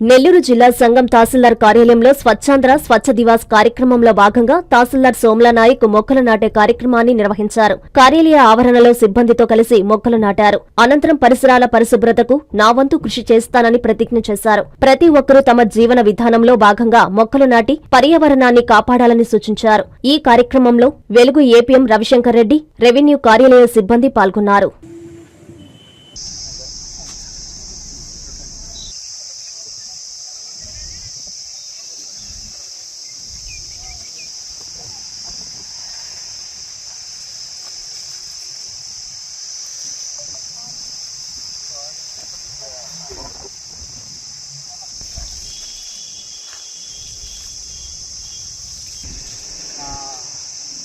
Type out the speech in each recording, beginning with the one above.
నెల్లూరు జిల్లా సంఘం తహసీల్దార్ కార్యాలయంలో స్వచ్ఛాంధ్ర స్వచ్ఛ దివాస్ కార్యక్రమంలో భాగంగా తహసీల్దార్ సోమ్లా నాయక్ మొక్కలు నాటే కార్యక్రమాన్ని నిర్వహించారు. కార్యాలయ ఆవరణలో సిబ్బందితో కలిసి మొక్కలు నాటారు. అనంతరం పరిసరాల పరిశుభ్రతకు నా వంతు కృషి చేస్తానని ప్రతిజ్ఞ చేశారు. ప్రతి ఒక్కరూ తమ జీవన విధానంలో భాగంగా మొక్కలు నాటి పర్యావరణాన్ని కాపాడాలని సూచించారు. ఈ కార్యక్రమంలో వెలుగు ఏపీఎం రవిశంకర్ రెడ్డి రెవెన్యూ కార్యాలయ సిబ్బంది పాల్గొన్నారు.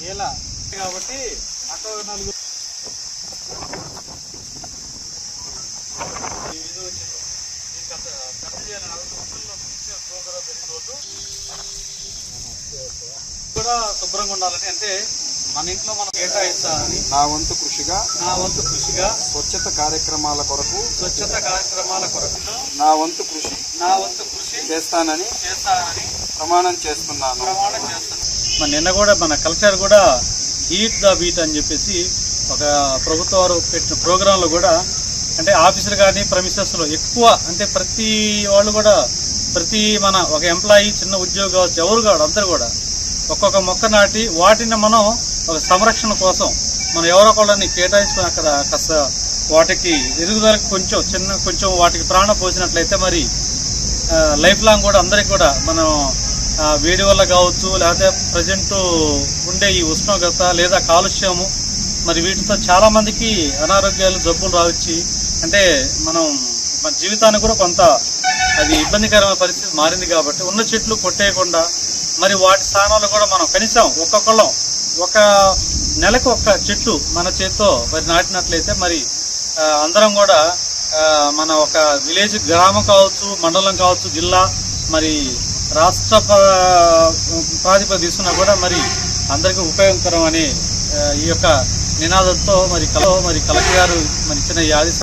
ఇలా కాబట్టి అక్కడ నలుగురు కూడా శుభ్రంగా ఉండాలని అంటే మన ఇంట్లో మనం కేటాయిస్తామని నా వంతు కృషిగా నా వంతు కృషిగా స్వచ్ఛత కార్యక్రమాల కొరకు స్వచ్ఛత కార్యక్రమాల కొరకు నా వంతు కృషి నా వంతు కృషి చేస్తానని చేస్తానని ప్రమాణం చేస్తున్నాను. ప్రమాణం చేస్తాను మన నిన్న కూడా మన కల్చర్ కూడా ఈట్ ద బీట్ అని చెప్పేసి ఒక ప్రభుత్వ వారు పెట్టిన ప్రోగ్రాంలో కూడా అంటే ఆఫీసర్ కానీ ప్రమిసెస్లో ఎక్కువ అంటే ప్రతి వాళ్ళు కూడా ప్రతి మన ఒక ఎంప్లాయీ చిన్న ఉద్యోగం కావచ్చు ఎవరు కాదు అందరు కూడా ఒక్కొక్క మొక్క నాటి వాటిని మనం ఒక సంరక్షణ కోసం మనం ఎవరో ఒకళ్ళని కేటాయించుకుని అక్కడ కాస్త వాటికి ఎదుగుదలకు కొంచెం చిన్న కొంచెం వాటికి ప్రాణం పోసినట్లయితే మరి లైఫ్ లాంగ్ కూడా అందరికి కూడా మనం వేడి వల్ల కావచ్చు లేకపోతే ప్రజెంట్ ఉండే ఈ ఉష్ణోగ్రత లేదా కాలుష్యము మరి వీటితో చాలా మందికి అనారోగ్యాలు జబ్బులు రావచ్చు అంటే మనం మన జీవితానికి కూడా కొంత అది ఇబ్బందికరమైన పరిస్థితి మారింది కాబట్టి ఉన్న చెట్లు కొట్టేయకుండా మరి వాటి స్థానాలు కూడా మనం కనీసం ఒక్కొక్కళ్ళం ఒక నెలకు ఒక చెట్టు మన చేత్తో మరి నాటినట్లయితే మరి అందరం కూడా మన ఒక విలేజ్ గ్రామం కావచ్చు మండలం కావచ్చు జిల్లా మరి రాష్ట్ర ప్రాతిపదిక తీసుకున్నా కూడా మరి అందరికీ ఉపయోగకరం అని ఈ యొక్క నినాదంతో మరి కల మరి కలెక్టర్ గారు మరి ఇచ్చిన ఈ ఆదేశం